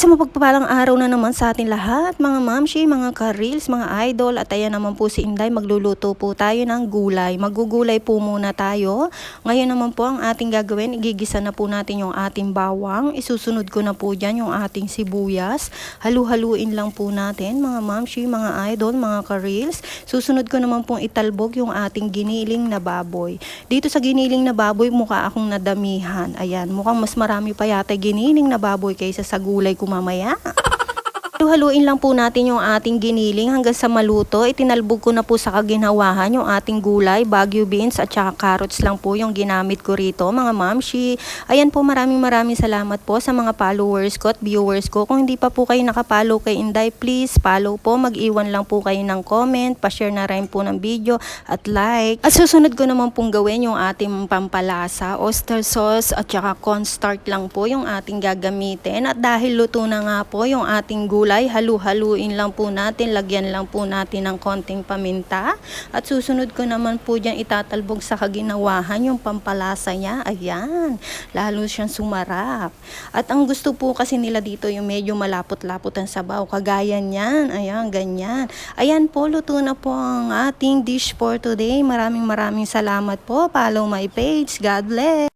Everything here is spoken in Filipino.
Isang mapagpapalang araw na naman sa atin lahat, mga mamshi, mga ka-reels, mga idol. At ayan naman po si Inday, magluluto po tayo ng gulay. Magugulay po muna tayo. Ngayon naman po ang ating gagawin, igigisa na po natin yung ating bawang. Isusunod ko na po dyan yung ating sibuyas. Halu-haluin lang po natin, mga mamshi, mga idol, mga ka-reels. Susunod ko naman pong italbog yung ating giniling na baboy. Dito sa giniling na baboy, mukha akong nadamihan. Ayan, mukhang mas marami pa yata giniling na baboy kaysa sa gulay ko mamaya. Haluin lang po natin yung ating giniling hanggang sa maluto. Itinalbog ko na po sa kaginawahan yung ating gulay, bagyo beans at saka carrots lang po yung ginamit ko rito mga mamshi. Ayan po maraming maraming salamat po sa mga followers ko at viewers ko. Kung hindi pa po kayo nakapollow kay Inday, please follow po. Mag-iwan lang po kayo ng comment, pa-share na rin po ng video at like. At susunod ko naman pong gawin yung ating pampalasa, oyster sauce at saka cornstarch lang po yung ating gagamitin. At dahil luto na nga po yung ating gulay, halu-haluin lang po natin, lagyan lang po natin ng konting paminta. At susunod ko naman po dyan itatalbog sa kaginawahan yung pampalasa niya. Ayan, lalo siyang sumarap. At ang gusto po kasi nila dito yung medyo malapot-lapot ang sabaw. Kagaya niyan, ayan, ganyan. Ayan po, luto na po ang ating dish for today. Maraming maraming salamat po. Follow my page. God bless.